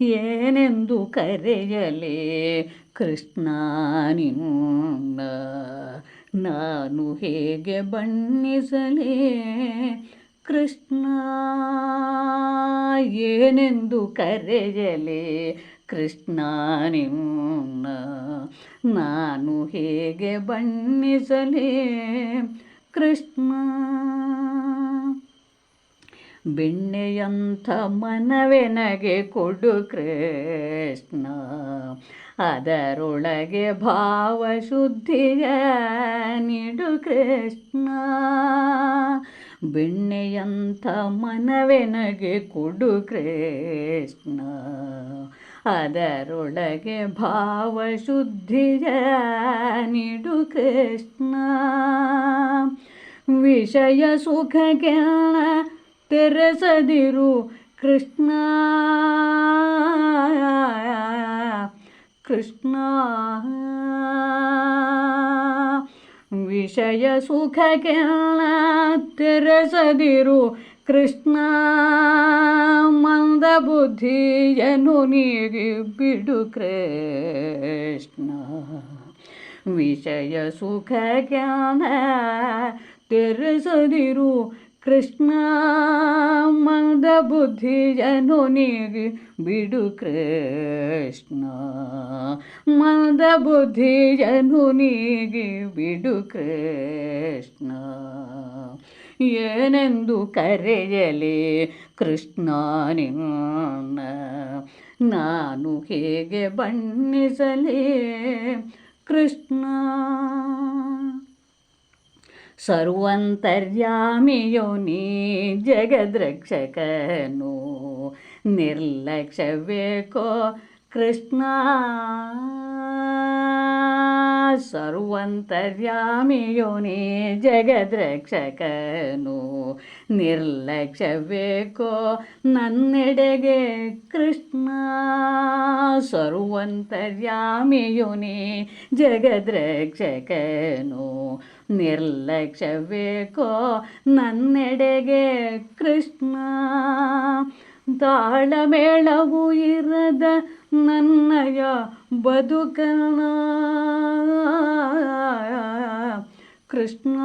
ಏನೆಂದು ಕರೆಯಲೇ? ಕೃಷ್ಣ ನಿನ್ನ ನಾನು ಹೇಗೆ ಬಣ್ಣಿಸಲೇ? ಕೃಷ್ಣ, ಏನೆಂದು ಕರೆಯಲೇ? ಕೃಷ್ಣ ನಿನ್ನ ನಾನು ಹೇಗೆ ಬಣ್ಣಿಸಲೇ? ಕೃಷ್ಣ ಬೆಣ್ಣೆಯಂಥ ಮನವೆನಗೆ ಕೊಡು ಕೃಷ್ಣ. ಅದರೊಳಗೆ ಭಾವಶುದ್ಧಿಯ ನೀಡು ಕೃಷ್ಣ. ಬೆಣ್ಣೆಯಂಥ ಮನವೆನಗೆ ಕೊಡು ಕೃಷ್ಣ. ಅದರೊಳಗೆ ಭಾವಶುದ್ಧಿಯ ನೀಡು ಕೃಷ್ಣ. ವಿಷಯ ಸುಖಗೆ ತೆರೆಸದಿರು ಕೃಷ್ಣ ಕೃಷ್ಣ ವಿಷಯ ಸುಖಕ್ಕೆ ತೆರೆಸದಿರು ಕೃಷ್ಣ ಮಂದ ಬುದ್ಧಿಯನು ನೀಗಿ ಬಿಡು ಕೃಷ್ಣ ವಿಷಯ ಸುಖ ಜ್ಞಾನ ತೆರೆಸದಿರು ಕೃಷ್ಣ ಮಂದ ಬುದ್ಧಿಯನು ನೀಗಿ ಬಿಡು ಕೃಷ್ಣ. ಮಂದ ಬುದ್ಧಿಯನು ನೀಗಿ ಬಿಡು ಕೃಷ್ಣ. ಏನೆಂದು ಕರೆಯಲಿ ಕೃಷ್ಣ ನಿನ್ನ? ನಾನು ಹೇಗೆ ಬಣ್ಣಿಸಲಿ ಕೃಷ್ಣ? ಸರ್ವಂತರ್ಯಾಮಿಯೋ ನೀ ಜಗದ್ರಕ್ಷಕನು ನಿರ್ಲಕ್ಷ್ಯಬೇಕೋ ಕೃಷ್ಣ ಸರ್ವಂತರ್ಯಾಮಿಯೋ ನೀ ಜಗದ್ರಕ್ಷಕನು. ನಿರ್ಲಕ್ಷ್ಯಬೇಕೋ ನನ್ನೆಡೆಗೆ ಕೃಷ್ಣ. ಸರ್ವಂತರ್ಯಾಮಿಯೋ ನೀ ಜಗದ್ರಕ್ಷಕನು. ನಿರ್ಲಕ್ಷ್ಯಬೇಕೋ ನನ್ನೆಡೆಗೆ ಕೃಷ್ಣ. ತಾಳಮೇಳವು ಇರದ ನನ್ನಯ ಬದುಕನ ಕೃಷ್ಣ.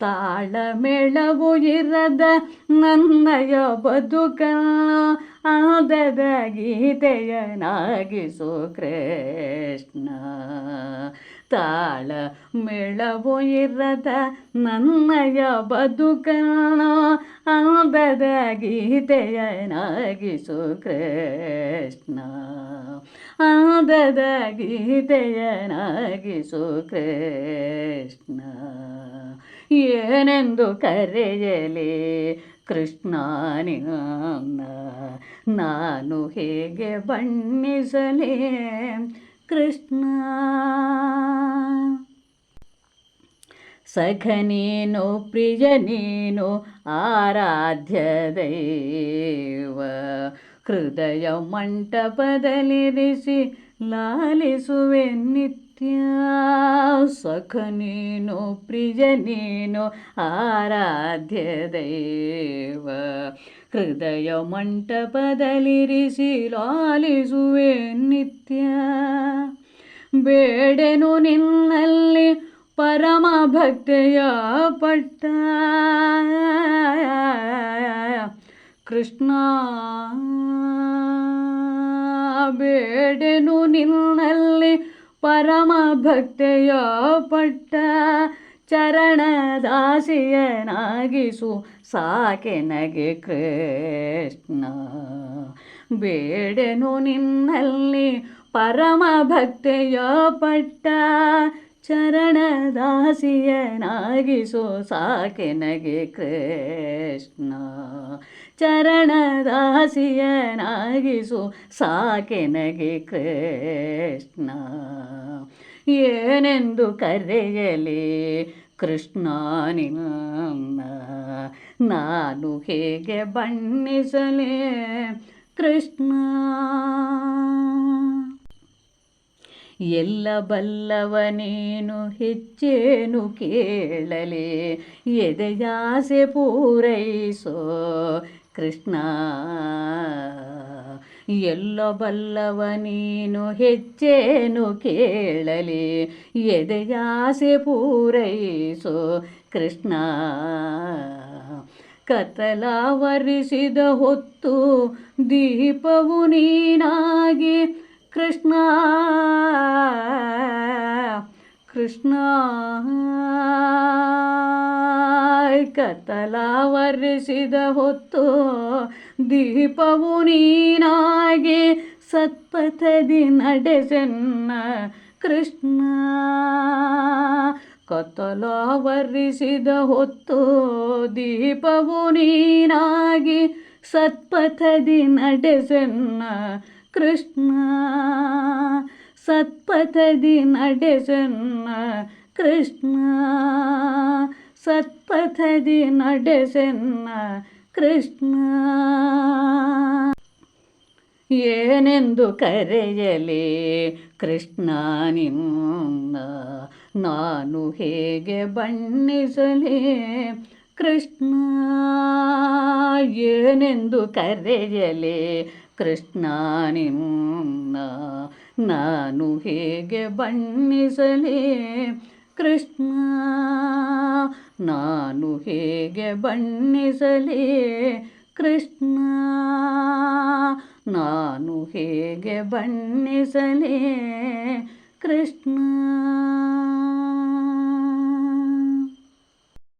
ತಾಳಮೇಳವು ಇರದ ನನ್ನಯ ಬದುಕನ ಆದದ ಗೀತೆಯನಾಗಿಸು ಕೃಷ್ಣ. ತಾಳ ಮೇಳವು ಇರದ ನನ್ನಯ ಬದುಕಣ ಆದದ ಗೀತೆಯನಾಗಿಸು ಕೃಷ್ಣ ಆದದ ಗೀತೆಯನಾಗಿಸು ಕೃಷ್ಣ ಏನೆಂದು ಕರೆಯಲಿ ಕೃಷ್ಣ ನಿನ್ನ? ನಾನು ಹೇಗೆ ಬಣ್ಣಿಸಲೇ? ಕೃಷ್ಣ. ಸಖನೇನು ಪ್ರಿಯನೇನು ಆರಾಧ್ಯ ದೈವ. ಹೃದಯ ಮಂಟಪದಲ್ಲಿರಿಸಿ ಲಾಲಿಸುವೆ ನಿತ್ಯ ಸಖ ನೀನು, ಪ್ರಿಯ ನೀನು, ಆರಾಧ್ಯ ದೈವ. ಹೃದಯ ಮಂಟಪದಲ್ಲಿರಿಸಿ ಲಾಲಿಸುವೆ ನಿತ್ಯ. ಬೇಡೆನು ನಿನ್ನಲ್ಲಿ ಪರಮ ಭಕ್ತಿಯ ಪಟ್ಟ. ಕೃಷ್ಣ, ಬೇಡೆನು ನಿನ್ನಲ್ಲಿ ಪರಮ ಭಕ್ತಿಯ ಪಟ್ಟ ಚರಣದಾಸಿಯನಾಗಿಸು ಸಾಕೆ ನಗೆ ಕೃಷ್ಣ. ಬೇಡೆನು ನಿನ್ನಲ್ಲಿ ಪರಮ ಭಕ್ತಿಯ ಪಟ್ಟ ಚರಣದಾಸಿಯನಾಗಿಸು ಸಾಕೆ ನಗೆ ಕೃಷ್ಣ. ಚರಣದಾಸಿಯನಾಗಿಸೋ ಸಾಕೆ ನಗೆ ಕೃಷ್ಣ. ಏನೆಂದು ಕರೆಯಲಿ ಕೃಷ್ಣ ನಿನ್ನ? ನಾನು ಹೇಗೆ ಬಣ್ಣಿಸಲೇ ಕೃಷ್ಣ? ಎಲ್ಲ ಬಲ್ಲವನೇನು ಹೆಚ್ಚೇನು ಕೇಳಲೆ? ಎದೆಯಾಸೆ ಪೂರೈಸೋ ಕೃಷ್ಣ? ಎಲ್ಲ ಬಲ್ಲವನೇನು ಹೆಚ್ಚೇನು ಕೇಳಲಿ? ಎದೆಯಾಸೆ ಪೂರೈಸೋ ಕೃಷ್ಣ? ಕತ್ತಲಾವರಿಸಿದ ಹೊತ್ತು ದೀಪವು ನೀನಾಗಿ ಕೃಷ್ಣ ಕೃಷ್ಣ, ಕತ್ತಲಾವರಿಸಿದ ಹೊತ್ತು ದೀಪವು ನೀನಾಗಿ ಸತ್ಪಥದಿ ನಡೆಸೆನ್ನ ಕೃಷ್ಣ. ಕತ್ತಲ ವರ್ಷಿದ ಹೊತ್ತು ದೀಪವು ನೀನಾಗಿ ಸತ್ಪಥದಿ ನಡೆಸೆನ್ನ ಕೃಷ್ಣ ಸತ್ಪಥದಿ ನಡೆಸನ್ನ ಕೃಷ್ಣ ಸತ್ಪಥದಿ ನಡೆಸನ್ನ ಕೃಷ್ಣ. ಏನೆಂದು ಕರೆಯಲಿ ಕೃಷ್ಣ ನಿನ್ನ? ನಾನು ಹೇಗೆ ಬಣ್ಣಿಸಲಿ? ಕೃಷ್ಣ ಏನೆಂದು ಕರೆಯಲಿ. ಕೃಷ್ಣ ನಿನ್ನ ನಾನು ಹೇಗೆ ಬಣ್ಣಿಸಲಿ? ಕೃಷ್ಣ, ನಾನು ಹೇಗೆ ಬಣ್ಣಿಸಲಿ? ಕೃಷ್ಣ, ನಾನು ಹೇಗೆ ಬಣ್ಣಿಸಲಿ? ಕೃಷ್ಣ